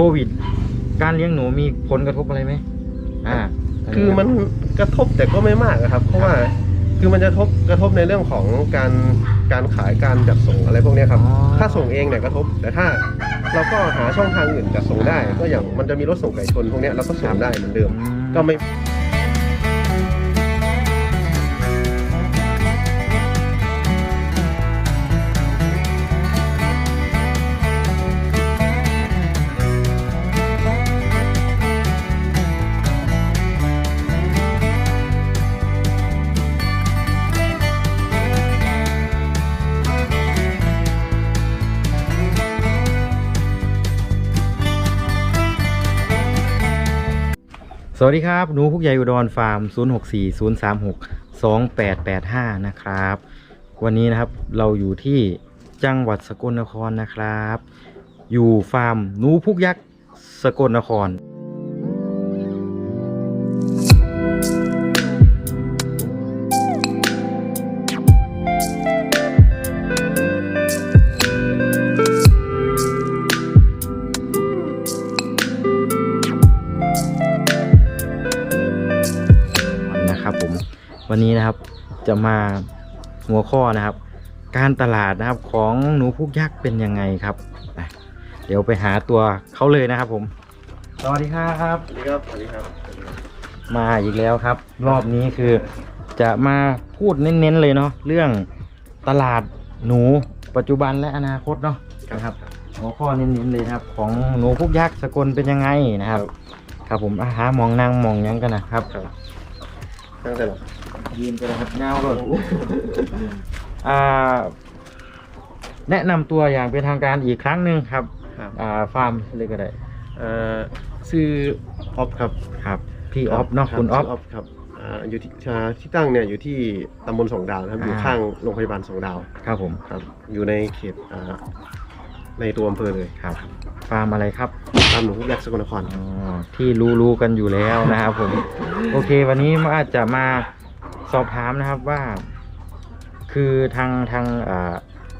ควิด การเลี้ยงหนูมีผลกระทบอะไรไหมอ่าคือมันกระทบแต่ก็ไม่มากนะครับ เพราะว่าคือมันจะทบกระทบในเรื่องของการการขายการจัดส่งอะไรพวกเนี้ยครับอ๋อถ้าส่งเองเนี่ยกระทบ แต่ถ้าเราก็หาช่องทางอื่นจัดส่งได้ ก็อย่างมันจะมีรถส่งไก่ชนพวกเนี้ยเราก็ส่งได้เหมือนเดิมอืก็ไม่ สวัสดีครับ หนูพุกใหญ่อุดรฟาร์ม 064036 2885 นะครับ วันนี้นะครับเราอยู่ที่จังหวัดสกลนครนะครับ อยู่ฟาร์มหนูพุกยักษ์สกลนคร วันนี้นะครับจะมาหัวข้อนะครับ การตลาดนะครับของหนูพุกยักษ์เป็นยังไงครับไปเดี๋ยวไปหาตัวเขาเลยนะครับผม สวัสดีครับ สวัสดีครับ สวัสดีครับ มาอีกแล้วครับ รอบนี้คือจะมาพูดเน้นๆเลยเนาะเรื่องตลาดหนูปัจจุบันและอนาคตเนาะนะครับหัวข้อเน้นๆเลยนะครับ ของหนูพุกยักษ์สกลเป็นยังไงนะครับ ครับผมอาหามองนางมองหยังกันนะครับตั้งแต่หรอ ยืนไปเลยครับเงาเลยอ่า แนะนำตัวอย่างเป็นทางการอีกครั้งหนึ่งครับ ครับ อ่าฟาร์มเลยก็ได้เอ่อชื่อออฟครับครับ พี่ออฟเนาะรับคุณออฟ ชื่อออฟครับอ่าอยู่ที่อ่าที่ตั้งเนี่ยอยู่ที่ตำบลสองดาวนะครับ อยู่อ่า ข้างโรงพยาบาลสองดาวครับผมครับ อยู่ในเขตอ่าในตัวอำเภอเลยครับ ฟาร์มอะไรครับ ตามหนูพุกยักษ์สกลนคร อ๋อที่รู้รู้กันอยู่แล้วนะครับผม โอเค วันนี้มาจะมา สอบถามนะครับว่า คือทางทางอ่า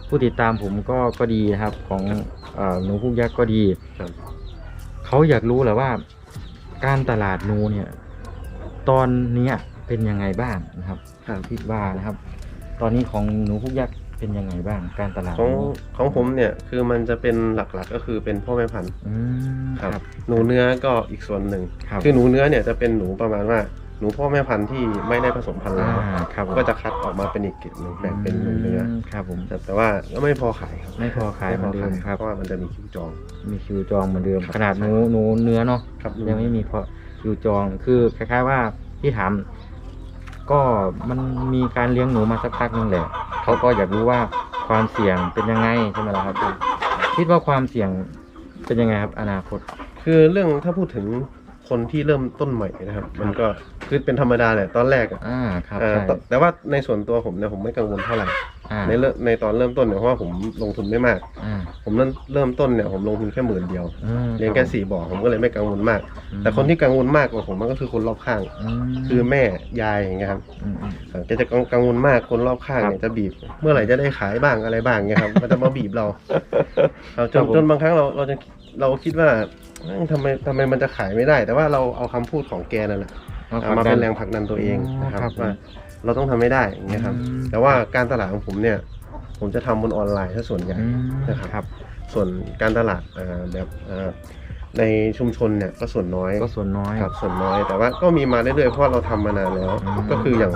ผู้ติดตามผมก็ก็ดีนะครับ ของอ่าหนูพุกยักษ์ก็ดีครับเขาอยากรู้แหละว่า การตลาดหนูเนี่ย ตอนเนี้ยเป็นยังไงบ้างนะครับครับคิดว่านะครับ ตอนนี้ของหนูพุกยักษ์เป็นยังไงบ้างการตลาดของหนูของผมเนี่ยคือมันจะเป็นหลักๆก็คือเป็นพ่อแม่พันธุ์อืมคครัรับบหนูเนื้อก็อีกส่วนหนึ่งครับคือหนูเนื้อเนี่ยจะเป็นหนูประมาณว่า หนูพ่อแม่พันธุ์ที่ไม่ได้ผสมพันธุ์แล้วอ่าครับผม ก็จะคัดออกมาเป็นอีกเกรดหนึ่งแบ่งเป็นหนูเนื้อมครับผมแต่แต่ว่าก็ไม่พอขายครับไม่พอขายเหมือนเดิมครับ เพราะว่ามันจะมีคิวจอง มีคิวจองเหมือนเดิม ครับ ขนาดหนูหนูเนื้อเนาะครับยังไม่มีพอคิวจองคือคล้ายๆว่าที่ถาม ก็มันมีการเลี้ยงหนูมาสักพักหนึงแหละเขาก็อยากรู้ว่าความเสี่ยงเป็นยังไงใช่ไหมล่ะครับคิดว่าความเสี่ยงเป็นยังไงครับ อนาคต คือเรื่องถ้าพูดถึงคนที่เริ่มต้นใหม่นะครับ มันก็ คือเป็นธรรมดาแหละตอนแรกอะอ่าครับเอ่อใช่แต่แต่ว่าในส่วนตัวผมเนี่ยผมไม่กังวลเท่าไหร่อ่าในเริ่มในตอนเริ่มต้นเนี่ยเพราะว่าผมลงทุนไม่มาก อ่าผมเริ่มเริ่มต้นเนี่ยผมลงทุนแค่หมื่นเดียว อืมเลี้ยงแค่สี่บ่อผมก็เลยไม่กังวลมาก แต่คนที่กังวลมากกว่าผมมันก็คือคนรอบข้าง มคือแม่ยายอย่างเงี้ยครับอืมอืม เออแกจะกังวลมากคนรอบข้างเนี่ยครับจะบีบ เมื่อไหร่จะได้ขายบ้างอะไรบ้างเนี่ยครับมันจะมาบีบเราเราจครันบผม จนบางครั้งเราเราจะเราคิดว่าเอ้ยทำไมทำไมมันจะขายไม่ได้ แต่ว่าเราเอาคำพูดของแกนั่นแหละ เอาเอามาผลักดัเป็นแรงผลักดันตัวเองอ๋อนะคครัรับบผมว่าเราต้องทำไม่ได้อย่างเงี้ยครับอืมแต่ว่าการตลาดของผมเนี่ย ผมจะทำบนออนไลน์ซะส่วนใหญ่อืมนะครับครับ ส่วนการตลาดอ่าแบบอ่าในชุมชนเนี่ยก็ส่วนน้อยก็ส่วนน้อยครับส่วนน้อยแต่ว่าก็มีมาเรื่อยๆเพราะว่าเราทำมานานแล้วอืมก็คืออย่าง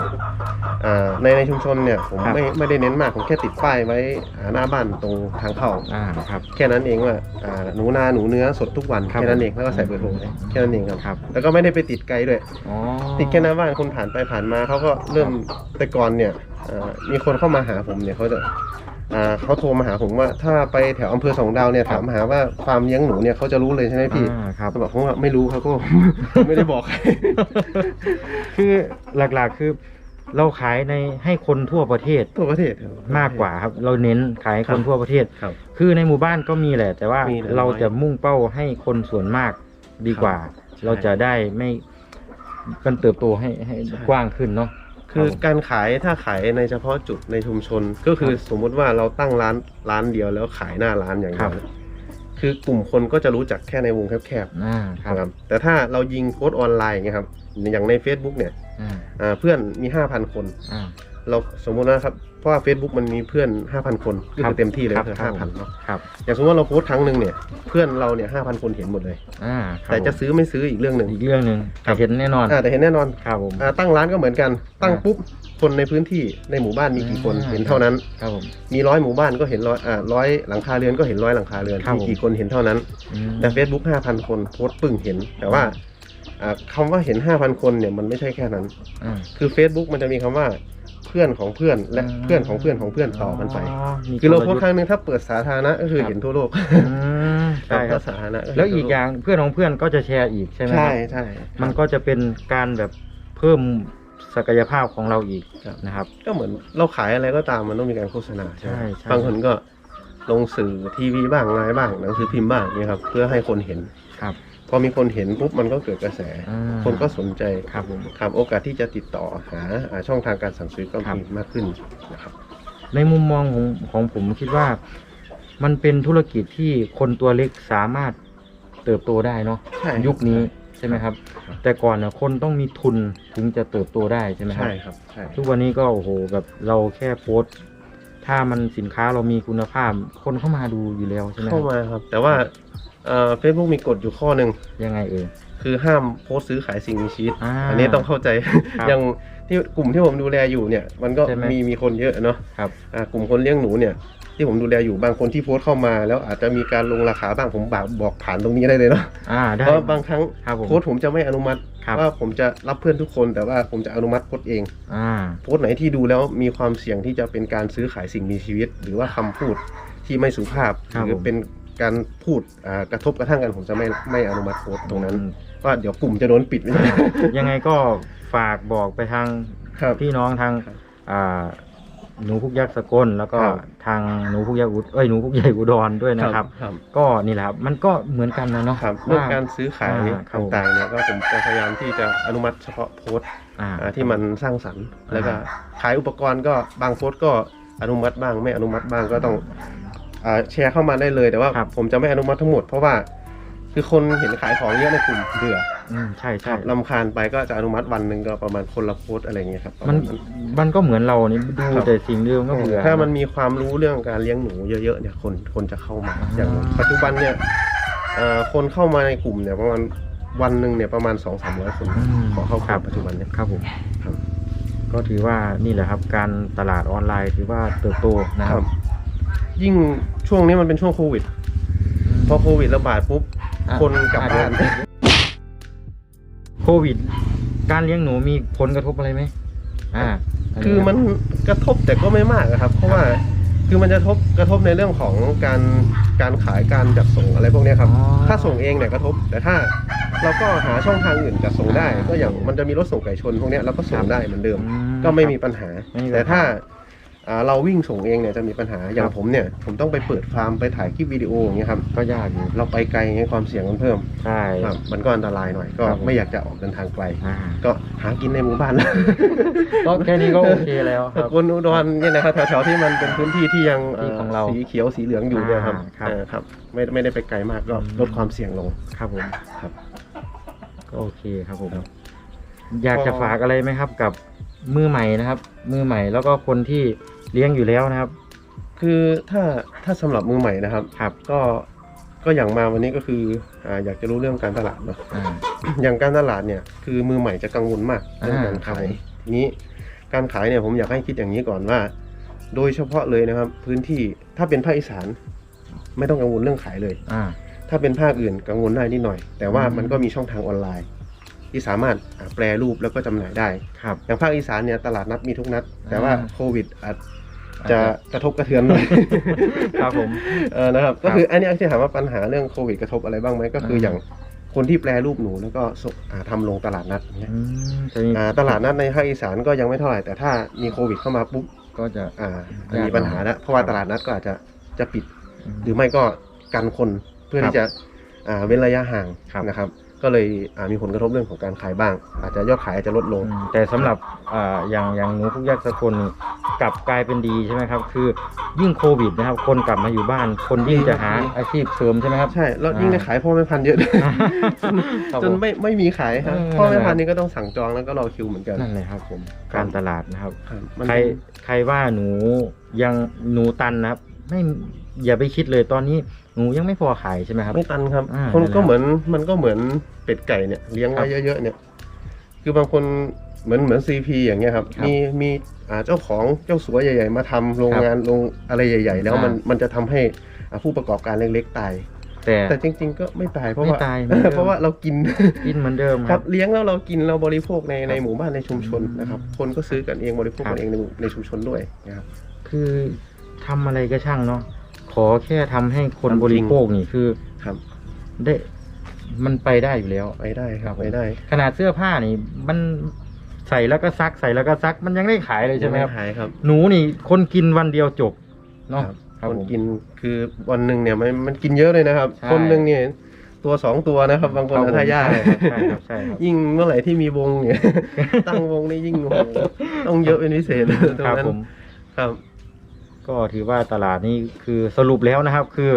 อ่าในในชุมชนเนี่ยผมครับ ไม่ไม่ได้เน้นมากผมแค่ติดป้ายไว้อ่าหน้าบ้านตรงทางเข้าอ่าครับ แค่นั้นเองว่าอ่าหนูนาหนูเนื้อสดทุกวันครับ แค่นั้นเองแล้วก็ใส่เบอร์โทรไว้แค่นั้นเองครับ ครับแล้วก็ไม่ได้ไปติดไกลด้วย อ๋อติดแค่หน้าบ้านคนผ่านไปผ่านมาเขาก็เริ่มแต่ก่อนเนี่ยอ่ามีคนเข้ามาหาผมเนี่ยเขาจะอ่าเขาโทรมาหาผมว่าถ้าไปแถวอำเภอสองดาวเนี่ยถามหาว่าฟาร์มเลี้ยงหนูเนี่ยเขาจะรู้เลยใช่ไหมพี่อ่าครับ เขาบอกผมว่าไม่รู้เขาก็ ไม่ได้บอกใคร คือหลักๆคือ เราขายในให้คนทั่วประเทศทั่วประเทศครับ มากกว่าครับ เราเน้นขายให้คนทั่วประเทศ ครับ คือในหมู่บ้านก็มีแหละ แต่ว่ามีแต่เราน้อยจะมุ่งเป้าให้คนส่วนมากดีกว่าใช่เราจะได้ไม่กันเติบโตให้ให้ใช่ กว้างขึ้นเนาะ คือการขายถ้าขายในเฉพาะจุดในชุมชน ก็คือครับสมมุติว่าเราตั้งร้านร้านเดียวแล้วขายหน้าร้านอย่างครัเดียบวคือคือกลุ่มคนก็จะรู้จักแค่ในวงแคบอ่าๆครับนะครับ แต่ถ้าเรายิงโพสต์ออนไลน์อย่างเงี้ยครับ อย่างใน Facebook เนี่ยอ่าอ่าเพื่อนมี 5,000 คน อ่า เราสมมตินะครับ เพราะว่า Facebook มันมีเพื่อน 5,000 คนก็ครัคืบอเต็มที่เลยครับคือครับ5,000เนาะครับอย่างสมมติว่าเราโพสต์ครั้งหนึ่งเนี่ยเพื่อนเราเนี่ย5,000 คนเห็นหมดเลย อ่าครับแต่จะผมซื้อไม่ซื้ออีกเรื่องหนึ่งอีกเรื่องหนึ่งครับแต่เห็นแน่นอนอ่าแต่เห็นแน่นอนครับผม อ่าตั้งร้านก็เหมือนกัน ตั้งปุ๊บคนในพื้นที่ในหมู่บ้านมีกี่คนอ่า เห็นเท่านั้น ครับผม มีร้อยหมู่บ้านก็เห็นร้อยอ่าร้อยหลังคาเรือนก็เห็นร้อยหลังคาเรือนครับมีกี่คนเห็นเท่านั้น อืมแต่ Facebook 5,000 คนโพสต์ปึ้งเห็น แต่ว่า อ่าคำว่าเห็น5,000คนเนี่ยมันไม่ใช่แค่นั้นอ่าคือ Facebook มันจะมีคำว่าเพื่อนของเพื่อนและเพื่อนของเพื่อนของเพื่อนต่อกันไป มีคือเรากโพลสยุต์ทครั้งหนึ่งถ้าเปิดสาธารณะก็คือครับเห็นทั่วโลกอืมใช่ครัถ้าบ สาธารณะเห็นแล้วอีกทั่โอย่างเพื่อนของเพื่อนก็จะแชร์อีกใช่ไหมคใช่รับ ใช่ มันก็จะเป็นการแบบเพิ่มศักยภาพของเราอีกครับ นะครับ ก็เหมือนเราขายอะไรก็ตามมันต้องมีการโฆษณาใช่ไหมใช่ใช่ บางคนก็ลงสื่อทีวีบ้างไลน์บ้างหนังสือพิมพ์บ้างเนี่ยครับเพื่อให้คนเห็น ครับ พอมีคนเห็นปุ๊บมันก็เกิดกระแส อ่า คนก็สนใจครับผม ครับโอกาสที่จะติดต่อหาอ่าช่องทางการสั่งซื้อก็ครับมีมากขึ้นนะครับ ในมุมมองของของผมคิดว่า มันเป็นธุรกิจที่คนตัวเล็กสามารถเติบโตได้เนาะใช่ยุคนี้ใช่ไหมครับ ครับ แต่ก่อนนะคนต้องมีทุนถึงจะเติบโตได้ใช่ไหมครับ ใช่ครับใช่ ทุกวันนี้ก็โอ้โหแบบเราแค่โพสต์ ถ้ามันสินค้าเรามีคุณภาพ คนเข้ามาดูอยู่แล้วใช่ไหมคเข้ารับ มาครับ แต่ว่า เฟซบุ๊กมีกฎอยู่ข้อหนึ่งยังไงเอ่ยคือห้ามโพสต์ซื้อขายสิ่งมีชีวิต อ่าอันนี้ต้องเข้าใจ ครับอย่างที่กลุ่มที่ผมดูแลอยู่เนี่ย มันก็ใช่ไหม มีมีคนเยอะเนาะครับ อ่ากลุ่มคนเลี้ยงหนูเนี่ย ที่ผมดูแลอยู่บางคนที่โพสต์เข้ามา แล้วอาจจะมีการลงราคาบ้างผมบอกบอกผ่านตรงนี้ได้เลยเนาะ อ่าได้เพราะบางครั้งครับผมโพสต์ผมจะไม่อนุมัติครับว่าผมจะรับเพื่อนทุกคนแต่ว่าผมจะอนุมัติโพสต์เอง อ่า โพสต์ไหนที่ดูแล้วมีความเสี่ยงที่จะเป็นการซื้อขายสิ่งมีชีวิต หรือว่าคำพูดที่ไม่สุภาพครับหรือผม เป็น การพูดอ่ากระทบกระทั่งกันผมจะไม่ไม่อนุมัติโพสต์ตรงนั้นอืมว่าเดี๋ยวกลุ่มจะโดนปิดไม่ใช่ยังไงก็ฝากบอกไปทางครับ พี่น้องทางครับอ่าหนูพุกยักษ์สกลแล้วก็ครับ ทางหนูพุกยักษ์อุดเอ้ยหนูพุกใหญ่อุดรด้วยนะครับ ครับ ก็นี่แหละครับมันก็เหมือนกันนะเนาะครับเรื่องว่าการซื้อขายอ่าครับผมต่างๆเนี่ยก็ผมจะพยายามที่จะอนุมัติเฉพาะโพสต์อ่า อ่าที่มันสร้างสรรค์อ่าแล้วก็ขายอุปกรณ์ก็บางโพสต์ก็อนุมัติบ้างไม่อนุมัติบ้างก็ต้องอ่า แชร์เข้ามาได้เลย แต่ว่าครับ ผมจะไม่อนุมัติทั้งหมด เพราะว่า คือคนเห็นขายของเยอะในกลุ่มเบื่ออืมใช่คใช่รับลำคาญไปก็จะอนุมัติวันหนึ่งก็ประมาณคนละโพสต์อะไรอย่างเงี้ยครับประมัมานณนั้นมันก็เหมือนเรานี่ดูครับ แต่สิ่งเดิมก็เบื่อ ถ้ามันมีความรู้เรื่องการเลี้ยงหนูเยอะๆเนี่ยคนคนจะเข้ามา อ่า อย่างปัจจุบันเนี่ยเอ่อคนเข้ามาในกลุ่มเนี่ยประมาณวันหนึ่งเนี่ยประมาณสองสามร้อยคนมขอเข้ากครัลุ่บมปัจจุบันเนี่ย ครับผมครับก็ถือว่านี่แหละครับ การตลาดออนไลน์ถือว่าเติบโตนะคครัรับบ ยิ่งช่วงนี้มันเป็นช่วงโควิด พอโควิดระบาดปุ๊บอะคนกลับบ้านอะโควิด การเลี้ยงหนูมีผลกระทบอะไรไหมอ่าคือมันกระทบแต่ก็ไม่มากอะครับ เพราะว่าคือมันจะทบกระทบในเรื่องของการการขายการจัดส่งอะไรพวกเนี้ยครับอ๋อถ้าส่งเองเนี่ยกระทบ แต่ถ้าเราก็หาช่องทางอื่นจัดส่งได้อ่าก็อย่างมันจะมีรถส่งไก่ชนพวกเนี้ยเราก็ส่คงรับได้เหมือนเดิมอืก็ไม่มีครับปัญหาไม่มีปัญหา แต่ถ้าอ่า เราวิ่งส่งเองเนี่ยจะมีปัญหาอย่าครังบผมเนี่ย ผมต้องไปเปิดฟาร์มไปถ่ายคลิปวิดีโออย่างเงี้ยครับก็ยากอยู่เราไปไกลอย่างเงี้ยความเสี่ยงมันเพิ่มใช่ครับมันก็อันตรายหน่อย ก็ครับผมไม่อยากจะออกเดินทางไกลอ่าก็หากินในหมู่บ้านก็แค่นี้ก็โอเคแล้วคแต่รับคนอุดรเนี่ยนะครับแถวๆที่มันเป็นพื้นที่ที่ยังที่ของเราสีเขียวสีเหลืองอยู่เนี่ยครับอ่าครับเออครับ ไม่ไม่ได้ไปไกลมากก็อืมลดความเสี่ยงลงครับผมครับก็โอเคครับผมครับอยากจะก็ฝากอะไรไหมครับ กับมือใหม่นะครับ มือใหม่แล้วก็คนที่ เลี้ยงอยู่แล้วนะครับ คือถ้าถ้าสำหรับมือใหม่นะครับ ครับ ก็ก็อย่างมาวันนี้ก็คืออ่าอยากจะรู้เรื่องการตลาดเนาะ อ่า อย่างการตลาดเนี่ยคือมือใหม่จะกังวลมากเรื่องอ่าการขายครับ ทีนี้การขายเนี่ยผมอยากให้คิดอย่างนี้ก่อนว่า โดยเฉพาะเลยนะครับ พื้นที่ถ้าเป็นภาคอีสานไม่ต้องกังวลเรื่องขายเลย อ่า ถ้าเป็นภาคอื่นกังวลได้นิดหน่อย แต่ว่าอืม มันก็มีช่องทางออนไลน์ ที่สามารถอ่าแปลรูปแล้วก็จำหน่ายได้ ครับอย่างภาคอีสานเนี่ยตลาดนัดมีทุกนัด แต่ว่าอ่าโควิดอาจจะกระทบกระเทือนหน่อยครับผมเออนะครับครับ ก็คืออันนี้ที่ถามว่าปัญหาเรื่องโควิดกระทบอะไรบ้างไหมก็คืออ่าอย่างคนที่แปลรูปหนูแล้วก็ส่งอ่าทำลงตลาดนัดอย่างเงี้ยอืมจะมีอ่าตลาดนัดในภาคอีสานก็ยังไม่เท่าไหร่แต่ถ้ามีโควิดเข้ามาปุ๊บก็จะอ่ายากมีปัญหาแล้วเพราะว่าครับตลาดนัดก็อาจจะจะปิดมหรือไม่ก็กันคนเพื่อครับที่จะอ่าเว้นระยะห่างครับนะครับ ก็เลยอ่ามีผลกระทบเรื่องของการขายบ้าง อาจจะยอดขายอาจจะลดลง อืมแต่สำหรับอ่าอย่างอย่างหนูพุกยักษ์สกลนี่กลับกลายเป็นดีใช่ไหมครับ คือยิ่งโควิดนะครับ คนกลับมาอยู่บ้าน คนยิ่งจะหาอาชีพเสริมใช่ไหมครับ ใช่แล้วยิ่งได้ขายพ่อแม่พันธุ์เยอะด้วยจนครับจนผมไม่ไม่มีขายครับเออ พ่อแม่พันธุ์นี่ก็ต้องสั่งจองแล้วก็รอคิวเหมือนกันนั่นเลยครับผมครับการตลาดนะครับ ครับมันใครใครว่าหนูยังหนูตันนะครับ ไม่อย่าไปคิดเลยตอนนี้ หนูยังไม่พอขายใช่ไหมครับ ไม่ตันครับอ่าคนนั่นแหละก็เหมือนมันก็เหมือนเป็ดไก่เนี่ยเลี้ยงไว้ครับเยอะๆเนี่ย คือบางคนเหมือนเหมือนซีพีอย่างเงี้ยครับ ครับมีมีอ่าเจ้าของเจ้าสัวใหญ่ ๆ มาทำโรงงานโรงอะไรใหญ่ ๆ แล้วมันอ่ามั มันจะทำให้อ่าผู้ประกอบการเล็กๆตาย แต่ แต่จริง ๆ ก็ไม่ตายเพราะว่า ไม่ตายเหมือนเดิม เพราะว่าเรากิน กินเหมือนเดิมคครัรับ บเลี้ยงแล้วเรากินเราบริโภคในครับในหมู่บ้านในชุมชนนะครับ คนก็ซื้อกันเองบริโภคครักับนเองในหมู่ในชุมชนด้วยนะครับ คือทำอะไรก็ช่างเนาะ ขอแค่ทำให้คนทำจริงบริโภคนี่คือครับได้มันไปได้อยู่แล้ว ไปได้ครับครับผมไปได้ขนาดเสื้อผ้านี่ มันใส่แล้วก็ซักใส่แล้วก็ซัก มันยังได้ขายเลยใช่ไหมครับขายครับ หนูนี่คนกินวันเดียวจบเนาะครับครับคนผม กินคือวันหนึ่งเนี่ยมันมันกินเยอะเลยนะครับ ใช่ คนหนึ่งเนี่ยตัวสองตัวนะครับ บางคนครับผมถ้ายากใช่ครับใช่ครับ ยิ่งเมื่อไหร่ที่มีวงเนี่ย ตั้งวงนี่ยิ่งโอ้โหต้องเยอะเป็นพิเศษตรงครับนั้นผมครับ ก็ถือว่าตลาดนี้คือสรุปแล้วนะครับ คือ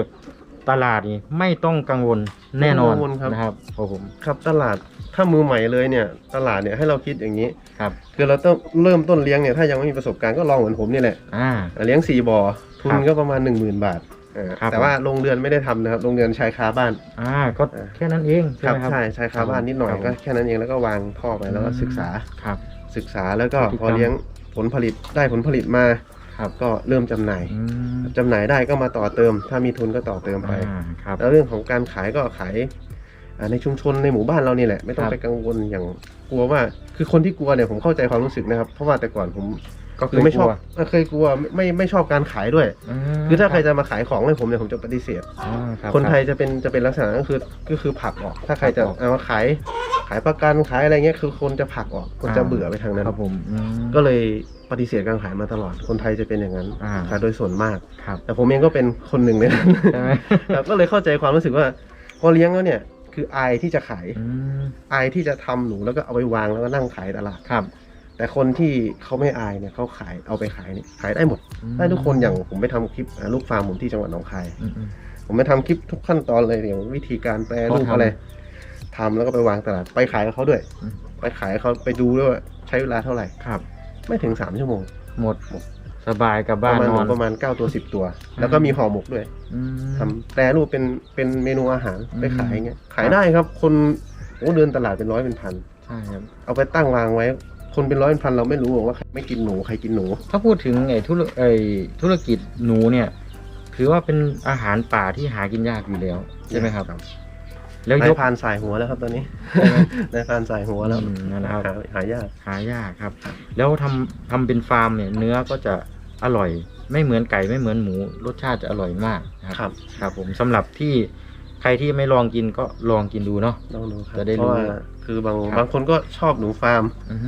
ตลาดนี้ไม่ต้องกังวลแน่นอนไม่ต้องกังวลครับ นะครับครับผมครับตลาดถ้ามือใหม่เลยเนี่ย ตลาดเนี่ยให้เราคิดอย่างนี้ครับคือเราต้องเริ่มต้นเลี้ยงเนี่ยถ้ายังไม่มีประสบการณ์ก็ลองเหมือนผมนี่แหละอ่าเลี้ยงสี่บ่อทุนครับก็ประมาณหนึ่งหมื่นบาทอ่าครับ แต่ว่าโรงเรือนไม่ได้ทำนะครับโรงเรือนชายคาบ้าน อ่าก็อ่าแค่นั้นเองใช่ครับไหมครับ ใช่ชายคาบ้านนิดหน่อยครับผมก็แค่นั้นเองแล้วก็วางท่อไปแล้วก็ศึกษาครับ ศึกษาแล้วก็พฤติกรรมพอเลี้ยงผลผลิตได้ผลผลิตมา ครับก็เริ่มจำหน่ายอืมจำหน่ายได้ก็มาต่อเติม ถ้ามีทุนก็ต่อเติมไป อ่าครับ แล้วเรื่องของการขายก็ขายอ่าในชุมชนในหมู่บ้านเรานี่แหละ ไม่ต้อคงรับ ไปกังวลอย่างกลัวว่า คือคนที่กลัวเนี่ยผมเข้าใจความรู้สึกนะครับ เพราะว่าแต่ก่อนผม ก็คือไม่ชอบกลัวเออเคยกลัวไม่ไม่ไม่ชอบการขายด้วยมคือถ้าใครจะมาขายของให้ผมเนี่ยผมจะปฏิเสธอ่ารับคนไทยจะเป็นจะเป็นลักษณะก็คือก็คือผลักออก ถ้าใครจะผลักออกเอามาขายขายประกันขายอะไรเงี้ยคือคนจะผลักออกคนจะเบื่อไปทางนั้นครับผมอืมก็เลยปฏิเสธการขายมาตลอด คนไทยจะเป็นอย่างนั้นอ่าขายโดยส่วนมากครับแต่ผมเองก็เป็นคนหนึ่งในนั้นใช่ไหมครับก็เลยเข้าใจความรู้สึกว่า พอเลี้ยงแล้วเนี่ยคืออายที่จะขายอืมอายที่จะทำหนูแล้วก็เอาไปวางแล้วก็นั่งขายตลาดครับ แต่คนที่เขาไม่อายเนี่ยเขาขายเอาไปขายเนี่ยขายได้หมดอืมได้ทุกคนอย่างผมไปทำคลิปอ่าลูกฟาร์มผมที่จังหวัดหนองคาย อืมอืม ผมไปทำคลิปทุกขั้นตอนเลยอย่างวิธีการแปรรูปเขาทำอะไรทำแล้วก็ไปวางตลาดไปขายกับเขาด้วย อืม ไปขายเขาไปดูด้วยว่าใช้เวลาเท่าไหร่ ครับ ไม่ถึงสามชั่วโมงหมด สบายกลับปบ้านระมาณนอน ประมาณเก้าตัวสิบตัว แล้วก็มีห่อหมกด้วยอืม ทำแปรรูปเป็นเป็นเมนูอาหารอืม ไปขายอย่างเงี้ยขายได้ครับคนโอ้เดินตลาดเป็นร้อยเป็นพัน ใช่ครับ เอาไปตั้งวางไว้ คนเป็นร้อยเป็นพันเราไม่รู้หรอกว่าใครไม่กินหนูใครกินหนู ถ้าพูดถึงไอ้ธุรไอ้ธุรกิจหนูเนี่ย ถือว่าเป็นอาหารป่าที่หากินยากอยู่แล้วใช่ไหมครับ แล้วยนายก พรานสายหัวแล้วครับตอนนี้ใช่ไหมนายพรานสายหัวแล้วอืมนั่นนะครับ หาหายาก หายากครับ แล้วทำทำเป็นฟาร์มเนี่ย เนื้อก็จะอร่อย ไม่เหมือนไก่ไม่เหมือนหมู รสชาติจะอร่อยมากนะคครัรับ ครับ ผมสำหรับที่ใครที่ไม่ลองกินก็ลองกินดูเนาะ ต้องดูครับจะได้เพรู้ราะว่าคือบางครับ บางคนก็ชอบหนูฟาร์ม อือฮึ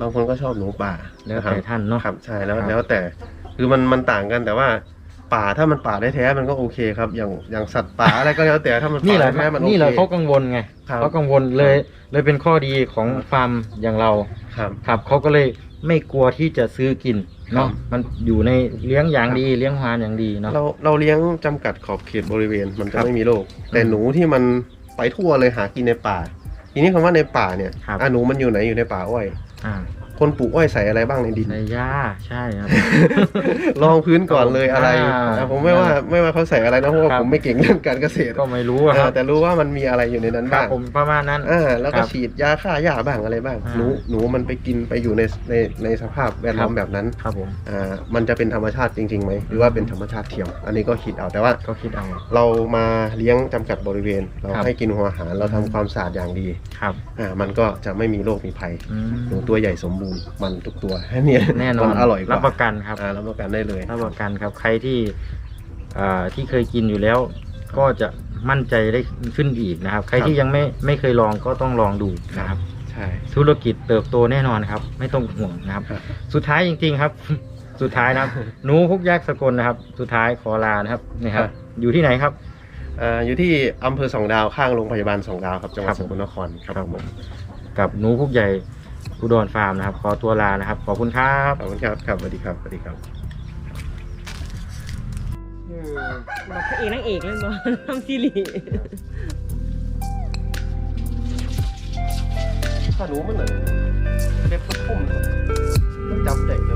บางคนก็ชอบหนูป่าแล้วะครับแต่ท่านเนาะครับใช่แล้วครับแล้วแต่คือมันมันต่างกันแต่ว่าป่าถ้ามันป่าได้แท้ๆมันก็โอเคครับ อย่างอย่างสัตว์ป่าอะไรก็แล้วแต่ถ้ามันนี่ป่าแหละได้แท้ๆมันโอนี่เคแหละเขากังวลไงครับเขากังวลเลยเลยเป็นข้อดีของฟาร์มอย่างเราครับครับเขาก็เลยไม่กลัวที่จะซื้อกินเนาะครับมันอยู่ในเลี้ยงอย่างดีเลี้ยงหวานอย่างดีเนาะเราเราเลี้ยงจำกัดขอบเขตบริเวณมันคจะรับไม่มีโรคแต่หนูที่มันไปทั่วเลยหากินในป่า ทีนี้คำว่าในป่าเนี่ยครับอะหนูมันอยู่ไหนอยู่ในป่าอ้อย อ่า คนปลูกอ้อยใส่อะไรบ้างในดินในหญ้าใช่ครับ ลองพื้นก่อนเลยอ่าอะไรอะผมไม่ว่าไม่ว่าเขาใส่อะไรนะเพราะว่าครับ ผมไม่เก่งเรื่องการเกษตรก็ไม่รู้อะคอ่ารับแต่รู้ว่ามันมีอะไรอยู่ในนั้นครับบ้างผมประมาณนั้น อ่าแล้วคก็รับฉีดยาฆ่าหญ้าบ้างอะไรบ้าง อ่าหนูหนูมันไปกินไปอยู่ในในในสภาพแวดล้อมครับ แบบนั้นครับผมอ่ามันจะเป็นธรรมชาติจริงๆไหมหรือว่าเป็นธรรมชาติเทียม อันนี้ก็คิดเอาแต่ว่า ก็คิดเอา เรามาเลี้ยงจำกัดบริเวณ เราครับ ให้กินหัวอาหารเราทำความสะอาดอย่างดีครับ อ่ามันก็จะไม่มีโรคมีภัยอืมหนูตัวใหญ่สมบูรณ์มันทุกตัวเนี่ยแน่นอนมัอร่อยกว่ารับประกันครับอ่ารับประกันได้เลยรับประกันครับใครที่อ่าที่เคยกินอยู่แล้ว ก็จะมั่นใจได้ขึ้นอีกนะครับ ใครที่ยังไม่ไม่เคยลองก็ต้องลองดูนะครับใช่ธุรกิจเติบโตแน่นอนครับ ไม่ต้องห่วงนะครับครับสุดท้ายจริง ๆ ครับ สุดท้ายนะครับหนูพุกยักษ์สกลนะครับ สุดท้ายขอลานะครับนี่ครับ อยู่ที่ไหนครับอ่าอยู่ที่อำเภอสองดาวข้างโรงพยาบาลสองดาวครับจังหวัครัดบสกลนครครับผมกับหนูพุกใหญ่ อุดรฟาร์มนะครับ ขอตัวลานะครับ ขอบคุณครับขอบคุณครับครับสวัสดีครับสวัสดีครับบอกพระเอกนางเอกเลยบอกทำซีรีส์ถ้าหนูมันน่ะเล็บมันพุ่มมันจับเด็กแต่ว่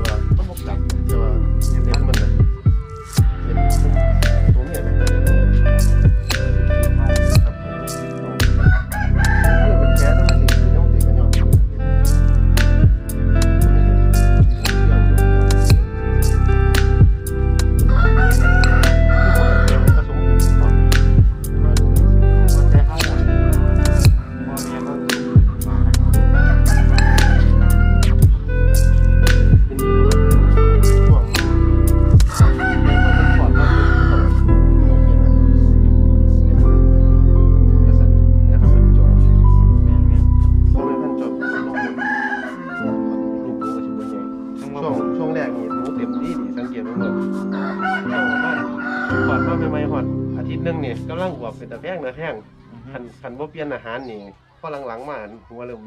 นคันบ่เปลี่ยนอาหารนี่พอหลังๆมาหัวเริ่ม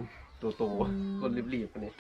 โตๆก้นรีบๆอันนี้